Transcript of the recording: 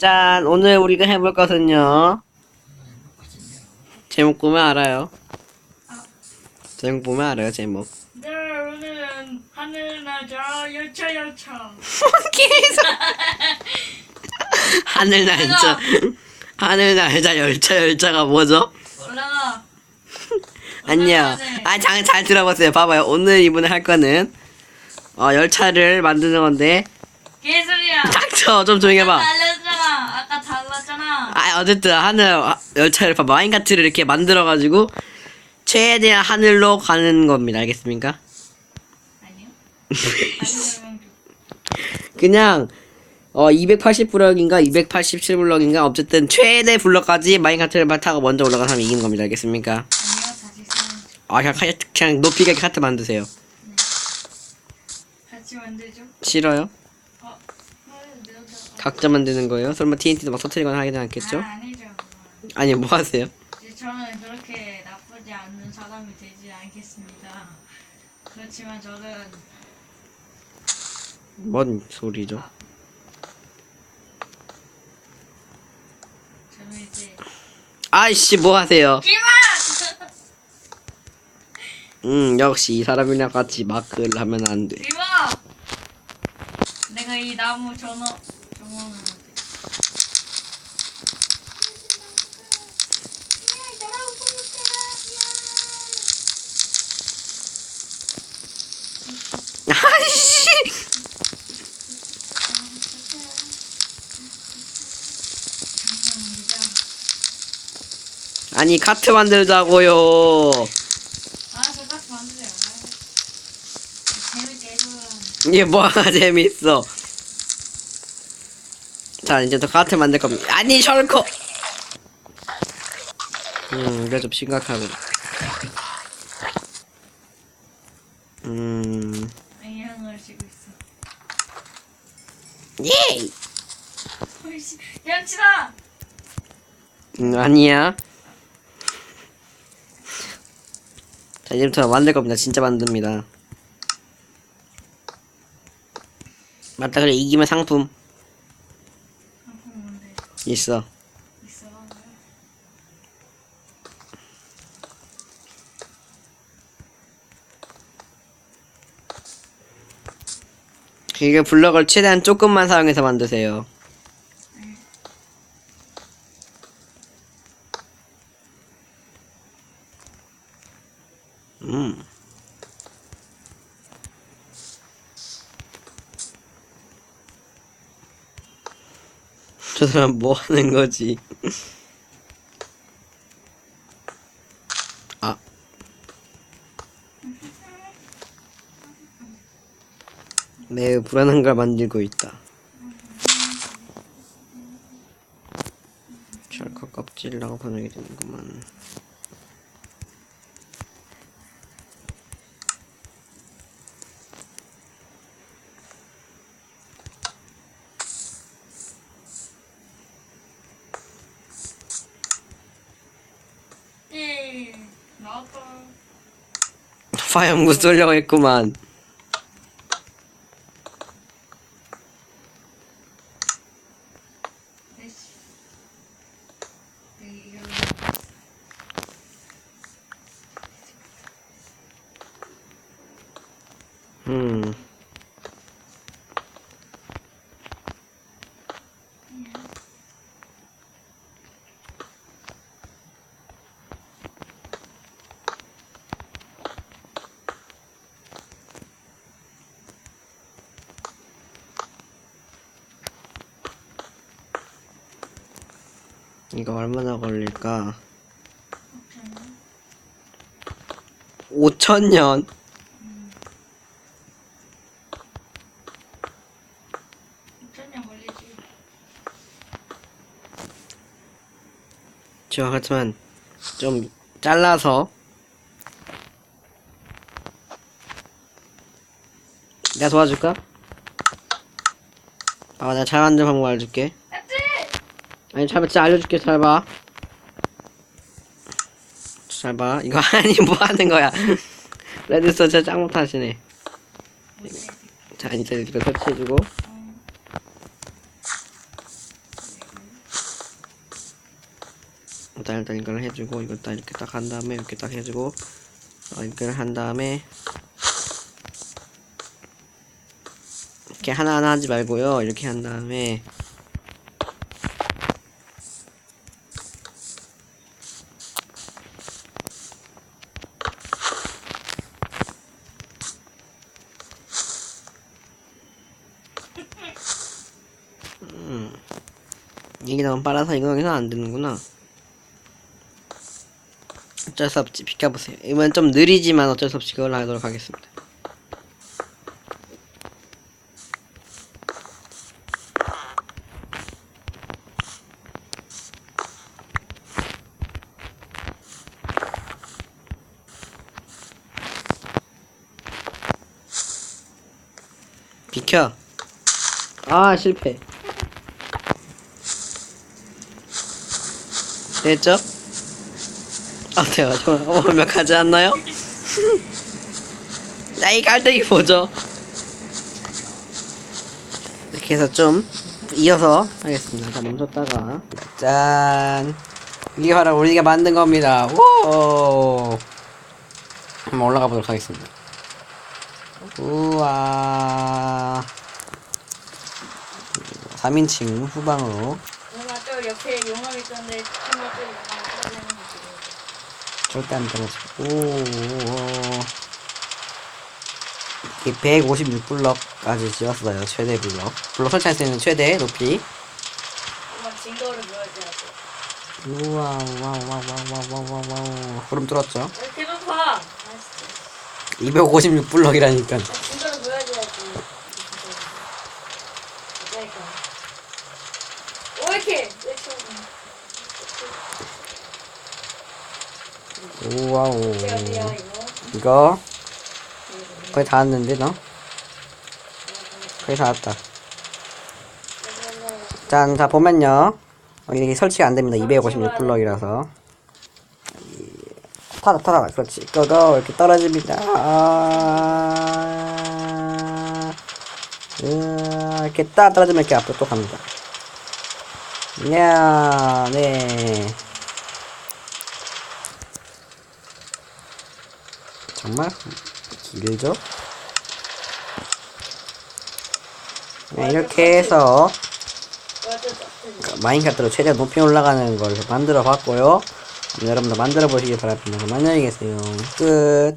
짠, 오늘 우리가 해볼 것은요. 제목 보면 알아요. 제목 보면 알아요, 제목. 네, 오늘은 하늘 나자 열차 열차. 계속 하늘 날짜 하늘 날짜 열차 열차가 뭐죠? 올라가. 안녕. 아, 장, 잘 들어보세요. 봐봐요. 오늘 이번에 할 거는 어, 열차를 만드는 건데 개소리야. 닥쳐 좀 조용히 해봐. 아. 아 어쨌든 하늘 아, 열차를 봐 마인카트를 이렇게 만들어 가지고 최대한 하늘로 가는 겁니다. 알겠습니까? 아니요. 그냥 어 280블럭인가 287블럭인가 어쨌든 최대 블럭까지 마인카트를 타고 먼저 올라간 사람이 이기는 겁니다. 알겠습니까? 아니요. 다시 쓰면 아 그냥, 카- 그냥 높이가 카트 만드세요. 같이 만들죠. 싫어요? 각자 만드는 거예요? 설마 TNT도 막 터트리거나 하지는 않겠죠? 아, 아니죠. 아니 뭐 하세요? 이제 저는 그렇게 나쁘지 않은 사람이 되지 않겠습니다. 그렇지만 저는 뭔 소리죠? 저는 이제 아이씨 뭐 하세요? 기만. 음 역시 이 사람이랑 같이 마크를 하면 안 돼. 이봐! 내가 이 나무 전어 아이씨 아니 카트 만들자고요. 아, 저 같이 만드세요. 아, 재밌게 해줘요. 이게 뭐가 재밌어? 자 이제 더 카트 만들 겁니다. 아니 셜커. 음 이거 좀 심각하고. 음 영향을 주고 있어. 예. 헐씨, 양치다! 음, 아니야. 자 이제부터 만들 겁니다. 진짜 만듭니다. 맞다 그래 이기면 상품? 있어. 이게 블럭을 최대한 조금만 사용해서 만드세요. 저 사람 뭐 하는 거지? 아. 매우 불안한 걸 만들고 있다. 철커 껍질라고 번역이 되는구만. 예, 나왔다. 화염구 쏘려고 했구만. 이거 얼마나 걸릴까? 5천년. 천년 걸리지. 저 같지만 좀 잘라서 내가 도와줄까? 아, 내가 잘 만드는 방법 알려줄게. 아니, 잘, 진짜 알려줄게, 잘 봐. 잘 봐. 이거 아니, 뭐 하는 거야. 레드스톤 진짜 짱 못하시네. 자, 이제 이거 설치해주고. 일단 일단 이걸 해주고 이걸 딱 이렇게 딱 한 다음에 이렇게 딱 해주고 어, 이걸 한 다음에 이렇게 하나하나 하지 말고요 이렇게 한 다음에 음. 이게 너무 빨라서 이거 여기서 안 되는구나. 어쩔 수 없지. 비켜보세요. 이번 좀 느리지만 어쩔 수 없이 그걸 하도록 하겠습니다. 비켜. 아, 실패. 됐죠? 어때요? 좀 완벽하지 않나요? 나이 깔때기 뭐죠? 이렇게 해서 좀 이어서 하겠습니다. 자, 멈췄다가 짠 이게 바로 우리가 만든 겁니다. 오 한번 올라가 보도록 하겠습니다. 우와 3인칭 후방으로 누나 저 옆에 용암 있었는데 정말 저 용암 떨어지는 거 지금. 절대 안 떨어지고 이게 156블럭까지 지었어요 최대 블럭 블럭 설치할 수 있는 최대 높이 증거를 보여줘야지. 우와 우와 우와 우와 우와 우와 우와 구름 뚫었죠 왜 이렇게 높아? 아, 진짜. 256블럭이라니까 아, 증거를 보여줘야지. 그러니까. 오 이렇게 왜 처음? 우 와우. 이거? 거의 다 왔는데 너? 거의 다 왔다. 짠, 자 보면요. 어, 이게 설치가 안 됩니다. 256 블럭이라서. 타다 타다 그렇지. 고고 이렇게 떨어집니다. 아... 이렇게 딱 떨어지면 이렇게 앞으로 또 갑니다. 이야 네 정말 길죠? 네, 이렇게 해서 마인크래프트로 최대 높이 올라가는 걸 만들어 봤고요. 여러분도 만들어 보시기 바랍니다. 안녕히 계세요. 끝.